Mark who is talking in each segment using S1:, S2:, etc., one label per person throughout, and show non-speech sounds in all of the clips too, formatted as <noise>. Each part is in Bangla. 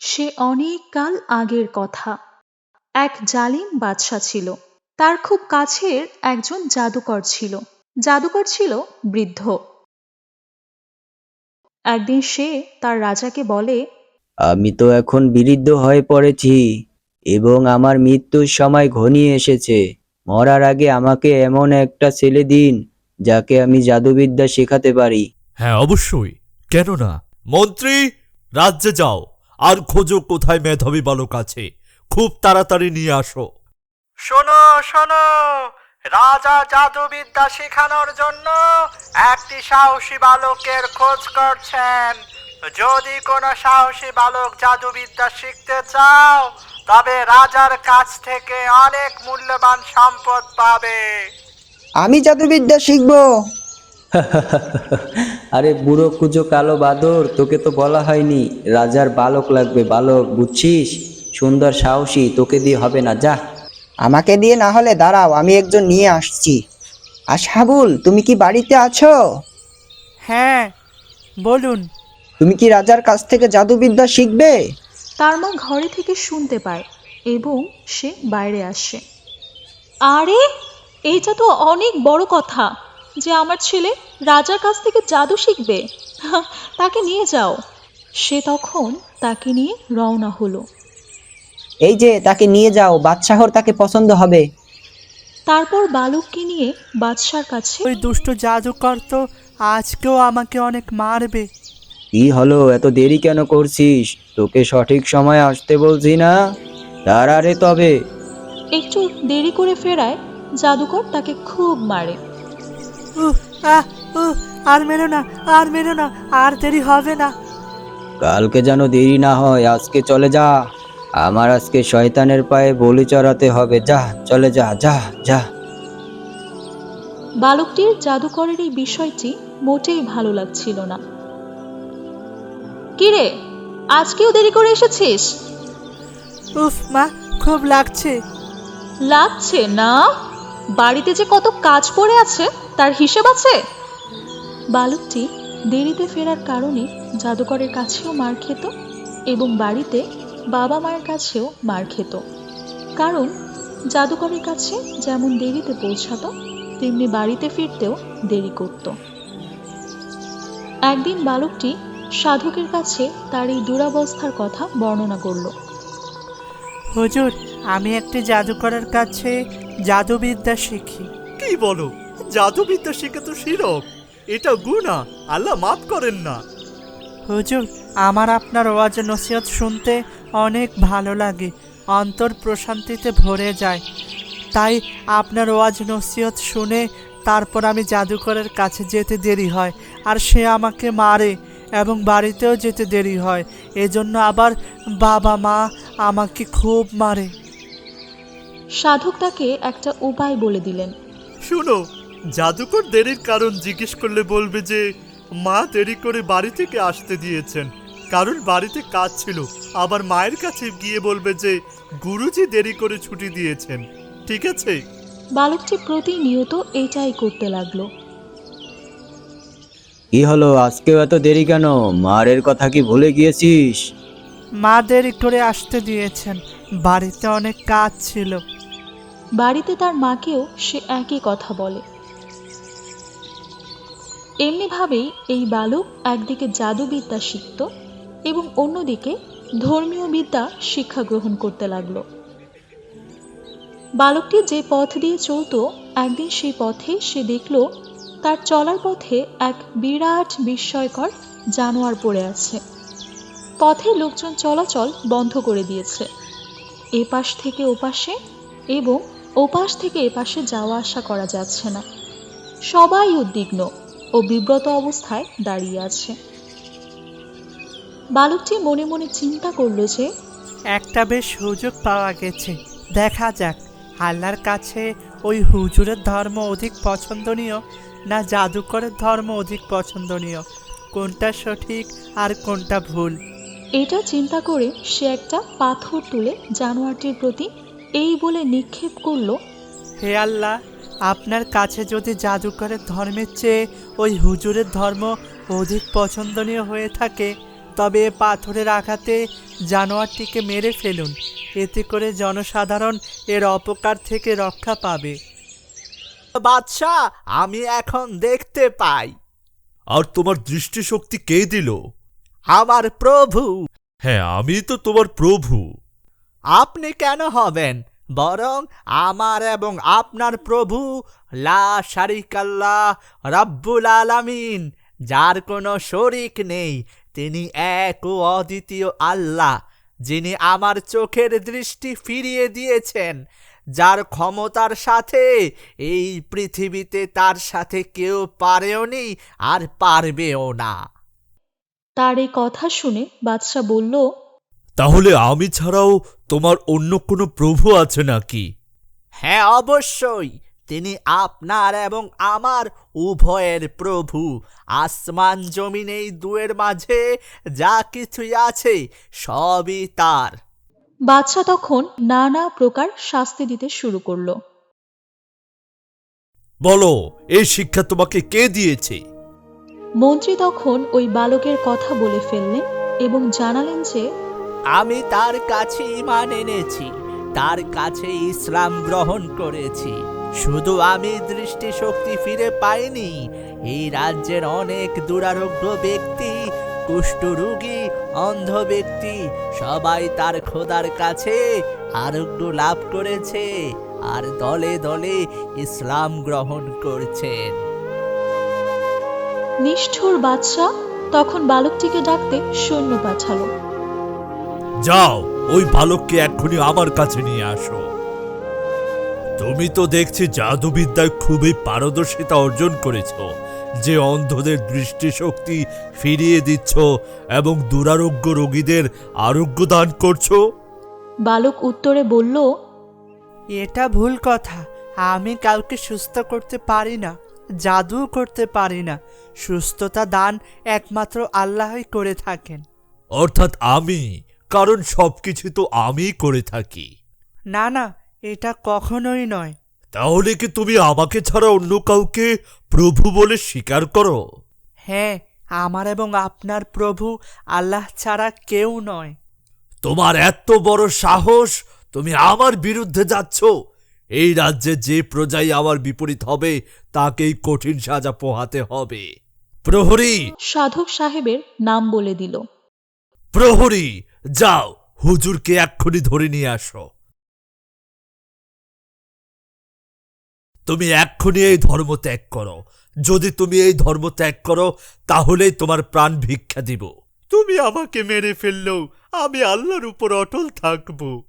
S1: সে অনেক কাল আগের কথা। এক জালিম বাদশা ছিল। তার খুব কাছের একজন জাদুকর ছিল। জাদুকর ছিল বৃদ্ধ। একদিন সে তার রাজাকে বলে
S2: আমি তো এখন বিরুদ্ধ হয়ে পড়েছি এবং আমার মৃত্যুর সময় ঘনিয়ে এসেছে। মরার আগে আমাকে এমন একটা ছেলে দিন যাকে আমি জাদুবিদ্যা শেখাতে পারি।
S3: হ্যাঁ অবশ্যই। কেন না মন্ত্রী রাজ্যে যাও। আর খোঁজো কোথায় মেধাবী বালক আছে। খুব তাড়াতাড়ি নিয়ে আসো।
S4: শোনো শোনো রাজা জাদুবিদ্যা শেখানোর জন্য একটি সাহসী বালকের খোঁজ করছেন। যদি কোনো সাহসী বালক জাদুবিদ্যা শিখতে চাও তবে রাজার কাছ থেকে অনেক মূল্যবান সম্পদ পাবে।
S5: আমি জাদুবিদ্যা শিখব। <laughs>
S2: আরে বুড়ো কুজো কালো বাদর তোকে তো বলা হয়নি। রাজার বালক লাগবে বালক বুঝছিস? সুন্দর সাহসী তোকে দিয়ে হবে না যা।
S5: আমাকে দিয়ে না হলে দাঁড়াও আমি একজন নিয়ে আসছি। আশাবুল তুমি কি বাড়িতে আছো?
S6: হ্যাঁ বলুন।
S5: তুমি কি রাজার কাছ থেকে জাদুবিদ্যা শিখবে?
S1: তার মা ঘরে থেকে শুনতে পায় এবং সে বাইরে আসে। আরে এইটা তো অনেক বড় কথা। যে আমার ছেলে রাজার কাছ থেকে জাদু শিখবে তাকে নিয়ে যাও। সে তখন তাকে নিয়ে রওনা হলো।
S5: এই যে তাকে নিয়ে যাও বাদশাহর তাকে পছন্দ হবে।
S1: তারপর বালককে নিয়ে বাদশার কাছে
S6: ওই দুষ্ট জাদুকর তো আজকেও আমাকে অনেক মারবে।
S2: কি হলো এত দেরি কেন করছিস? তোকে সঠিক সময় আসতে বলছি না? দাঁড়া আরে তবে।
S1: একটু দেরি করে ফেরায় জাদুকর তাকে খুব মারে।
S6: উহ, আহ, উহ, আর মেরো না আর মেরো না আর দেরি হবে না।
S2: কালকে যেন দেরি না হয় আজকে চলে যা। আমার আজকে শয়তানের পায়ে বলি চড়াতে হবে। যা চলে যা যা যা।
S1: বালকটির জাদুকরের এই বিষয়টি মোটেই ভালো লাগছিল না। কিরে আজকেও দেরি করে এসেছিস?
S6: উফ মা খুব লাগছে।
S1: লাগছে না? বাড়িতে যে কত কাজ পড়ে আছে তার হিসেব আছে? বালকটি দেরিতে ফেরার কারণে জাদুকরের কাছেও মার খেত এবং বাড়িতে বাবা মায়ের কাছেও মার খেত। কারণ জাদুকরের কাছে যেমন দেরিতে পৌঁছাতো তেমনি বাড়িতে ফিরতেও দেরি করত। একদিন বালকটি সাধকের কাছে তার এই দুরাবস্থার কথা বর্ণনা করল।
S6: হুজুর আমি একটি জাদুকরের কাছে জাদুবিদ্যা শিখি।
S3: কি বলো? জাদুবিদ্যা শিখে তো শিরক। এটা গুণা আল্লাহ মাফ করেন না।
S6: হুজুর আমার আপনার ওয়াজ নসিহত শুনতে অনেক ভালো লাগে। অন্তর প্রশান্তিতে ভরে যায়। তাই আপনার ওয়াজ নসিহত শুনে তারপর আমি জাদুকরের কাছে যেতে দেরি হয় আর সে আমাকে মারে এবং বাড়িতেও যেতে দেরি হয়। এজন্য আবার বাবা মা আমাকে খুব মারে।
S1: সাধক তাকে একটা উপায় বলে দিলেন।
S3: শুনো জাদুকর দেরির কারণ জিজ্ঞেস করলে বলবে যে মা দেরি করে বাড়ি থেকে আসতে দিয়েছেন। কারণ বাড়িতে কাজ ছিল। আবার মায়ের কাছে গিয়ে বলবে যে গুরুজি দেরি করে ছুটি দিয়েছেন। ঠিক আছে?
S1: বালকটি প্রতিনিয়ত এটাই করতে লাগল।
S2: কি হলো আজকেও এত দেরি কেন? মারের কথা কি ভুলে গিয়েছিস?
S6: মা দেরি করে আসতে দিয়েছেন। বাড়িতে অনেক কাজ ছিল।
S1: বাড়িতে তার মাকেও সে একই কথা বলে। এমনিভাবেই এই বালক একদিকে জাদুবিদ্যা শিখত এবং অন্যদিকে ধর্মীয় বিদ্যা শিক্ষা গ্রহণ করতে লাগল। বালকটি যে পথ দিয়ে চলতো, একদিন সেই পথে সে দেখল, তার চলার পথে এক বিরাট বিস্ময়কর জানোয়ার পড়ে আছে। পথে লোকজন চলাচল বন্ধ করে দিয়েছে। এপাশ থেকে ওপাশে এবং ওপাশ থেকে এপাশে যাওয়া আসা করা যাচ্ছে না। সবাই উদ্বিগ্ন ও বিব্রত অবস্থায় দাঁড়িয়ে আছে। বালকটি মনে মনে চিন্তা করল যে
S6: একটা বেশ সুযোগ পাওয়া গেছে। দেখা যাক আল্লাহর কাছে ওই হুজুরের ধর্ম অধিক পছন্দনীয় না জাদুকরের ধর্ম অধিক পছন্দনীয়? কোনটা সঠিক আর কোনটা ভুল?
S1: এটা চিন্তা করে সে একটা পাথর তুলে জানোয়ারটির প্রতি এই বলে নিক্ষেপ করল
S6: হে আল্লাহ আপনার কাছে যদি জাদুকরের ধর্মের চেয়ে ওই হুজুরের ধর্ম অধিক পছন্দনীয় হয়ে থাকে তবে পাথরের আঘাতে জানোয়ারটিকে মেরে ফেলুন। এতে করে জনসাধারণ এর অপকার থেকে রক্ষা পাবে। বাদশাহ আমি এখন দেখতে পাই।
S3: আর তোমার দৃষ্টিশক্তি কে দিল?
S6: আমার প্রভু।
S3: হ্যাঁ আমি তো তোমার প্রভু।
S6: আপনি কেন হবেন? বরং আমার এবং আপনার প্রভু লা শারিকাল্লাহ রাব্বুল আলামিন যার কোনো শরিক নেই তিনি এক ও অদ্বিতীয় আল্লাহ যিনি আমার চোখের দৃষ্টি ফিরিয়ে দিয়েছেন যার ক্ষমতার সাথে এই পৃথিবীতে তার সাথে কেউ পারেওনি আর পারবেও না।
S1: তার এই কথা শুনে বাদশাহ বলল
S3: তাহলে আমি ছাড়াও তোমার অন্য কোনো প্রভু আছে নাকি?
S6: হ্যাঁ অবশ্যই। তিনি আপনার এবং আমার উভয়ের প্রভু। আসমান জমিন এই দুয়ের মাঝে যা কিছুই আছে সবই তার।
S1: বাদশাহ তখন নানা প্রকার শাস্তি দিতে শুরু করল।
S3: বলো এই শিক্ষা তোমাকে কে দিয়েছে?
S1: মন্ত্রী তখন ওই বালকের কথা বলে ফেললেন এবং জানালেন যে
S6: আমি তার কাছে ইমান এনেছি, তার কাছে ইসলাম গ্রহণ করেছি। শুধু আমি দৃষ্টিশক্তি ফিরে পাইনি, এই রাজ্যের অনেক দুরারোগ্য ব্যক্তি কুষ্ঠরোগী অন্ধ ব্যক্তি, সবাই তার খোদার কাছে আরোগ্য লাভ করেছে আর দলে দলে ইসলাম গ্রহণ করছেন
S1: নিষ্ঠুর বাদশাহ তখন বালকটিকে ডাকতে সৈন্য পাঠালো।
S3: যাও ওই বালককে এক্ষুনি আমার কাছে নিয়ে আসো। তুমি তো দেখছি জাদুবিদ্যায় খুবই পারদর্শিতা অর্জন করেছ যে অন্ধদের দৃষ্টিশক্তি ফিরিয়ে দিচ্ছ এবং দুরারোগ্য রোগীদের আরোগ্য দান করছ?
S1: বালক উত্তরে বলল
S6: এটা ভুল কথা। আমি কাউকে সুস্থ করতে পারি না জাদু করতে পারি না। সুস্থতা দান একমাত্র আল্লাহই করে থাকেন।
S3: অর্থাৎ আমি কারণ সবকিছু তো আমিই করে থাকি।
S6: না না এটা কখনোই নয়।
S3: তাহলে কি তুমি আমাকে ছাড়া অন্য কাউকে প্রভু বলে স্বীকার করো?
S6: হ্যাঁ আমার এবং আপনার প্রভু আল্লাহ ছাড়া কেউ নয়।
S3: তোমার এত বড় সাহস তুমি আমার বিরুদ্ধে যাচ্ছ। এই রাজ্যে যে প্রজাই আমার বিপরীত হবে তাকেই কঠিন সাজা পোহাতে হবে। প্রহরী!
S1: সাধক সাহেবের নাম বলে দিল।
S3: প্রহরী! যাও হুজুরকে এক্ষুনি ধরে নিয়ে আসো। তুমি এক্ষুনি এই ধর্ম ত্যাগ করো। যদি তুমি এই ধর্ম ত্যাগ করো তাহলেই তোমার প্রাণ ভিক্ষা দিব। তুমি আমাকে মেরে ফেললেও আমি আল্লাহর উপর অটল থাকব।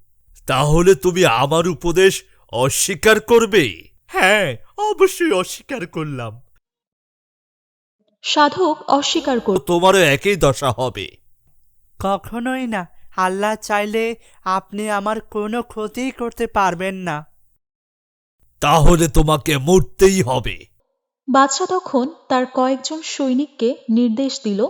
S3: তাহলে তুমি আমার উপদেশ অস্বীকার করবে? হ্যাঁ অবশ্যই অস্বীকার করলাম।
S1: সাধক অস্বীকার করল
S3: তোমারও একই দশা হবে।
S6: কখনোই না। আল্লাহ চাইলে আপনি আমার কোনো ক্ষতি করতে পারবেন না।
S3: তাহলে তোমাকে মরতেই হবে।
S1: বাদশাহ তখন তার কয়েকজন সৈনিককে নির্দেশ দিল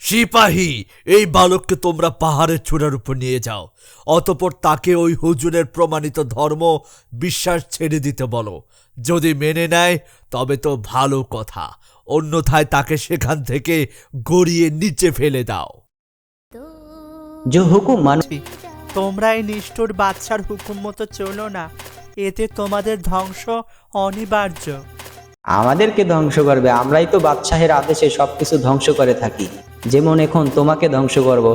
S3: সিপাহী এই বালককে তোমরা পাহাড়ের চূড়ার উপর নিয়ে যাও। অতপর তাকে ওই হুজুরের প্রমাণিত ধর্ম বিশ্বাস ছেড়ে দিতে বলো। যদি মেনে নেয় তবে তো ভালো কথা। অন্যথায় তাকে সেখান থেকে গড়িয়ে নিচে ফেলে দাও।
S2: जो हुकुम मानो
S6: তোমরা এই নিষ্ঠুর বাচ্চার হুকুম মতো চলো না এতে তোমাদের ধ্বংস অনিবার্য
S2: আমাদেরকে ধ্বংস করবে আমরাই তো বাদশাহের আদেশে সবকিছু ধ্বংস করে থাকি যেমন এখন তোমাকে ধ্বংস করব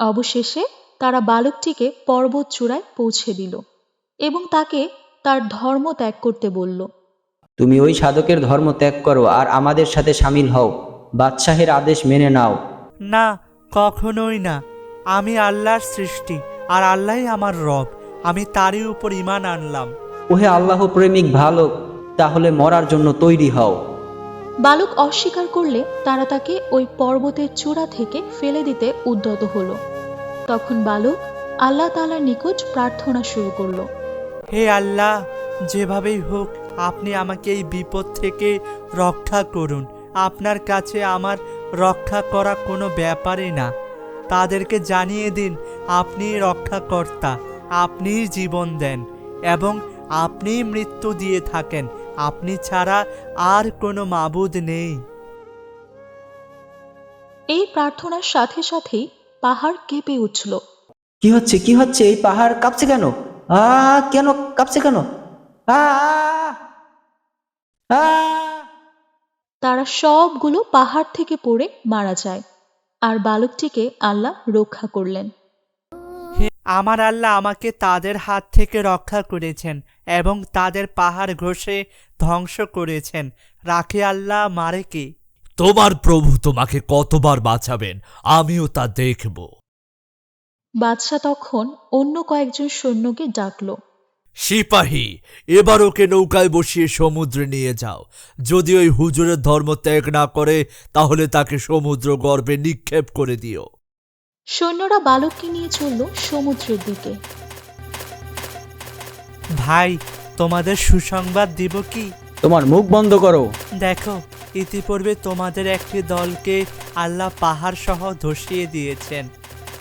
S1: অবশেষে তারা বালকটিকে পর্বত চূড়ায় পৌঁছে দিল এবং তাকে তার ধর্ম ত্যাগ করতে বলল
S2: তুমি ওই সাধকের ধর্ম ত্যাগ করো আর আমাদের সাথে সামিল হও। বাদশাহের আদেশ মেনে নাও।
S6: না কখনোই না। আমি আল্লাহর সৃষ্টি আর আল্লাহই আমার রব। আমি তারই উপর ইমান আনলাম।
S2: ওহে আল্লাহ প্রেমিক ভালো তাহলে মরার জন্য তৈরি হও।
S1: বালক অস্বীকার করলে তারা তাকে ওই পর্বতের চূড়া থেকে ফেলে দিতে উদ্যত হলো। তখন বালক আল্লাহ তাআলার নিকট প্রার্থনা শুরু করল।
S6: হে আল্লাহ যেভাবেই হোক আপনি আমাকে এই বিপদ থেকে রক্ষা করুন। আপনার কাছে আমার রক্ষা করা কোনো ব্যাপারই না। তাদেরকে জানিয়ে দিন আপনি রক্ষাকর্তা আপনিই জীবন দেন এবং আপনিই মৃত্যু দিয়ে থাকেন। আপনি ছাড়া আর কোনো মাবুদ নেই।
S1: এই প্রার্থনার সাথে সাথেই পাহাড় কেঁপে উঠল।
S2: কি হচ্ছে কি হচ্ছে? এই পাহাড় কাঁপছে কেন? আ কেন কাঁপছে কেন? আ
S1: তারা সবগুলো পাহাড় থেকে পড়ে মারা যায় আর বালকটিকে আল্লাহ রক্ষা করলেন।
S6: আমার আল্লাহ আমাকে তাদের হাত থেকে রক্ষা করেছেন এবং তাদের পাহাড় ঘষে ধ্বংস করেছেন। রাখে আল্লাহ মারে কে?
S3: তোমার প্রভু তোমাকে কতবার বাঁচাবেন আমিও তা দেখব।
S1: বাদশাহ তখন অন্য কয়েকজন সৈন্যকে ডাকলো।
S3: সিপাহী এবার ওকে নৌকায় বসিয়ে সমুদ্রে নিয়ে যাও। যদি ওই হুজুরের ধর্ম ত্যাগ না করে তাহলে তাকে সমুদ্র গর্ভে নিক্ষেপ করে দিও।
S1: সৈন্যরা বালককে নিয়ে চলল সমুদ্রের দিকে।
S6: ভাই তোমাদের সুসংবাদ দিব কি?
S2: তোমার মুখ বন্ধ করো।
S6: দেখো ইতিপূর্বে তোমাদের একটি দলকে আল্লাহ পাহাড় সহ ধসিয়ে দিয়েছেন।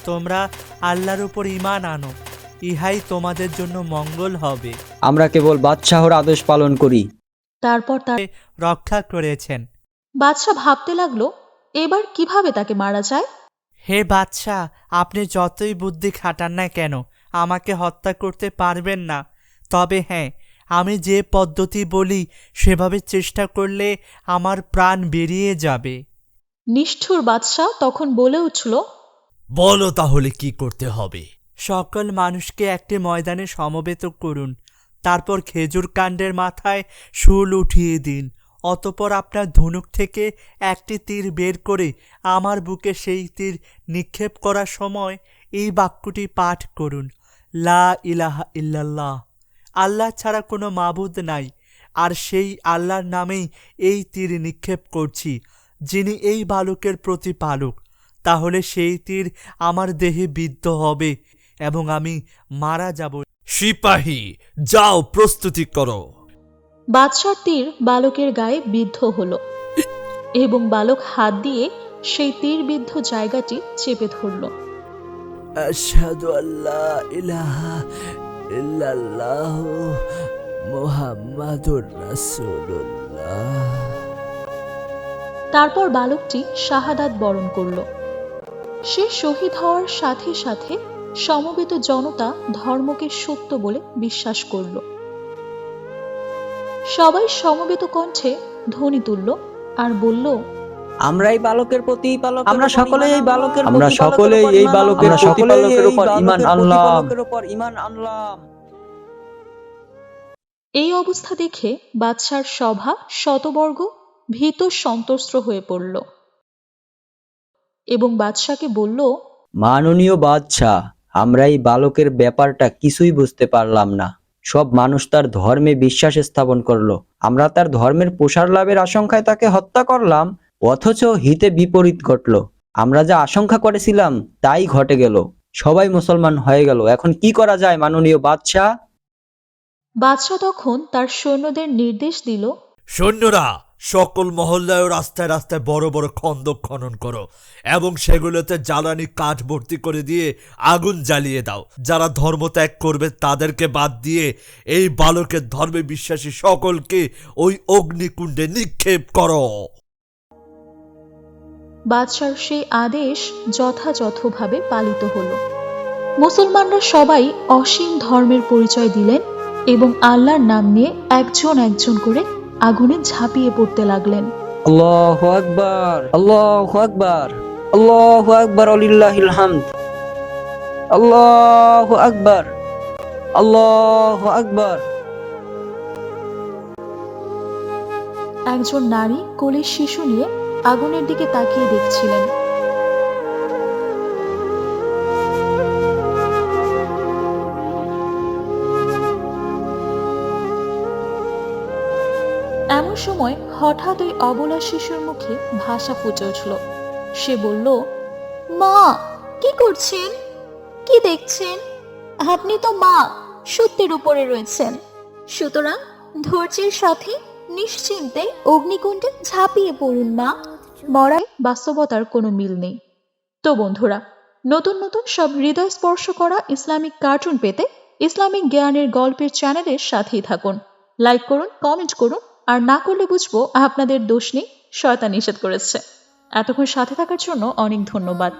S6: তোমরা আল্লাহর উপর ইমান আনো। ইহাই তোমাদের জন্য মঙ্গল হবে।
S2: আমরা কেবল বাদশাহর আদেশ পালন করি।
S1: তারপর তার
S6: রক্ষা করেছেন।
S1: বাদশাহ ভাবতে লাগল এবার কীভাবে তাকে মারা যায়?
S6: হে বাদশা আপনি যতই বুদ্ধি খাটান না কেন আমাকে হত্যা করতে পারবেন না। তবে হ্যাঁ আমি যে পদ্ধতি বলি সেভাবে চেষ্টা করলে আমার প্রাণ বেরিয়ে যাবে।
S1: নিষ্ঠুর বাদশাহ তখন বলে উঠল
S3: বলো তাহলে কি করতে হবে?
S6: সকল মানুষকে একটি ময়দানে সমবেত করুন। তারপর খেজুর কাণ্ডের মাথায় শুল উঠিয়ে দিন। অতপর আপনার ধনুক থেকে একটি তীর বের করে আমার বুকে সেই তীর নিক্ষেপ করার সময় এই বাক্যটি পাঠ করুন। লা ইলাহা ইল্লাল্লাহ। আল্লাহ ছাড়া কোনো মাবুদ নাই। আর সেই আল্লাহর নামেই এই তীর নিক্ষেপ করছি, যিনি এই বালকের প্রতিপালক। তাহলে সেই তীর আমার দেহে বিদ্ধ হবে। এবং আমি মারা যাব।
S3: সিপাহী যাও প্রস্তুতি করো।
S1: বাদশার তীর বালকের গায়ে বিদ্ধ হলো এবং বালক হাত দিয়ে সেই তীর বিদ্ধ জায়গাটি চেপে ধরল।
S6: আশহাদু আল্লাহ ইলাহা ইল্লাল্লাহ মুহাম্মাদুর রাসূলুল্লাহ।
S1: তারপর বালকটি শাহাদাত বরণ করল। সে শহীদ হওয়ার সাথে সাথে সমবেত জনতা ধর্মকে সত্য বলে বিশ্বাস করল। সবাই সমবেত কণ্ঠে ধ্বনি তুলল আর বলল
S5: আমরা এই বালকের প্রতি
S2: আমরা সকলেই এই বালকের
S5: আমরা সকলেই এই বালকের
S2: প্রতিপালকের উপর ঈমান আনলাম
S5: উপর ঈমান আনলাম।
S1: এই অবস্থা দেখে বাদশার সভা শতবর্গ ভীত সন্ত্রস্ত হয়ে পড়ল। এবং বাদশাকে বলল
S2: মাননীয় বাদশাহ আমরা এই বালকের ব্যাপারটা কিছুই বুঝতে পারলাম না। সব মানুষ তার ধর্মে বিশ্বাস স্থাপন করল। আমরা তার ধর্মের প্রসার লাভের আশঙ্কায় তাকে হত্যা করলাম অথচ হিতে বিপরীত ঘটলো। আমরা যা আশঙ্কা করেছিলাম তাই ঘটে গেল। সবাই মুসলমান হয়ে গেল। এখন কি করা যায় মাননীয় বাদশাহ?
S1: বাদশাহ তখন তার সৈন্যদের নির্দেশ দিল
S3: সৈন্যরা সকল মহল্লায় রাস্তায় রাস্তায় বড় বড় খন্দক খনন করো এবং সেগুলোতে জ্বালানি কাঠ ভর্তি করে দিয়ে আগুন জ্বালিয়ে দাও। যারা ধর্ম ত্যাগ করবে তাদেরকে বাদ দিয়ে এই বালকের ধর্মে বিশ্বাসী সকলকে ওই অগ্নিকুণ্ডে নিক্ষেপ করো।
S1: বাদশার সেই আদেশ যথাযথভাবে পালিত হলো। মুসলমানরা সবাই অসীম ধর্মের পরিচয় দিলেন এবং আল্লাহর নাম নিয়ে একজন একজন করে আগুনে ঝাঁপিয়ে পড়তে লাগলেন।
S2: আল্লাহ আকবার আল্লাহ আকবার আল্লাহ আকবার আলিল্লাহিল হামদ। আল্লাহু আকবার আল্লাহ আকবার।
S1: একজন নারী কোলের শিশু নিয়ে আগুনের দিকে তাকিয়ে দেখছিলেন। সময় হঠাৎ ওই অবলা শিশুর মুখে ভাষা ফুটে উঠল। সে বলল, মা, কি করছেন? কি দেখছেন? আপনি তো মা, সত্যের উপরে রয়েছেন। সুতরাং ধৈর্যের সাথে নিশ্চিন্তে অগ্নিকুণ্ডে ঝাঁপিয়ে পড়ুন মা। মরায় বাস্তবতার কোনো মিল নেই। তো বন্ধুরা, নতুন নতুন সব হৃদয় স্পর্শ করা ইসলামিক কার্টুন পেতে ইসলামিক জ্ঞানের গল্পের চ্যানেলের সাথেই থাকুন। লাইক করুন, কমেন্ট করুন আর না করলে বুঝব আপনাদের দোষ নেই শয়তা নিষেধ করেছে। এতক্ষণ সাথে থাকার জন্য অনেক ধন্যবাদ।